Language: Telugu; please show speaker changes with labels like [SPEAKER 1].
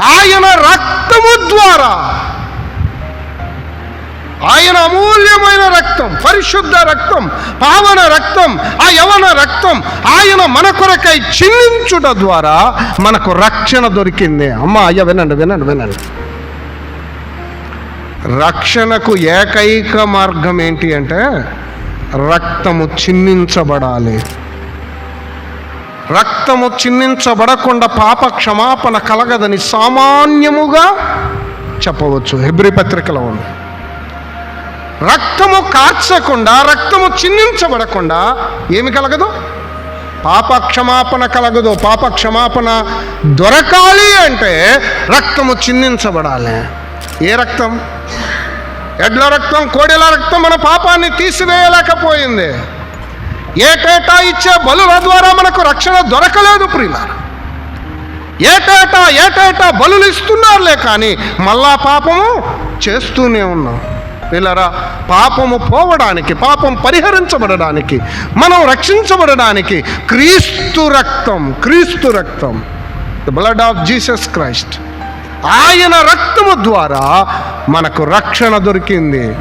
[SPEAKER 1] ఆయన రక్తము ద్వారా. ఆయన అమూల్యమైన రక్తం పరిశుద్ధ రక్తం పావన రక్తం ఆ యవన రక్తం ఆయన మన కొరకై చిందించుట ద్వారా మనకు రక్షణ దొరికింది. అమ్మ అయ్య వినండి వినండి వినండి. రక్షణకు ఏకైక మార్గం ఏంటి అంటే రక్తము చిందించబడాలి రక్తము చిందించబడకుండా పాప క్షమాపణ కలగదని సామాన్యముగా చెప్పవచ్చు. హెబ్రి పత్రికలో ఉంది. రక్తము కార్చకుండా రక్తము చిందించబడకుండా ఏమి కలగదు? పాప క్షమాపణ కలగదు. పాప క్షమాపణ దొరకాలి అంటే రక్తము చిందించబడాలి. ఏ రక్తం? ఎడ్ల రక్తం కోడెల రక్తం మన పాపాన్ని తీసివేయలేకపోయింది. ఏటేటా ఇచ్చే బలుల ద్వారా మనకు రక్షణ దొరకలేదు ప్రియులారు. ఏటేటా ఏటేటా బలులు ఇస్తున్నారులే కానీ మళ్ళా పాపము చేస్తూనే ఉన్నాం. పిల్లరా పాపము పోవడానికి పాపం పరిహరించబడడానికి మనం రక్షించబడడానికి క్రీస్తు రక్తం క్రీస్తు రక్తం the blood of Jesus Christ ఆయన రక్తము ద్వారా మనకు రక్షణ దొరికింది.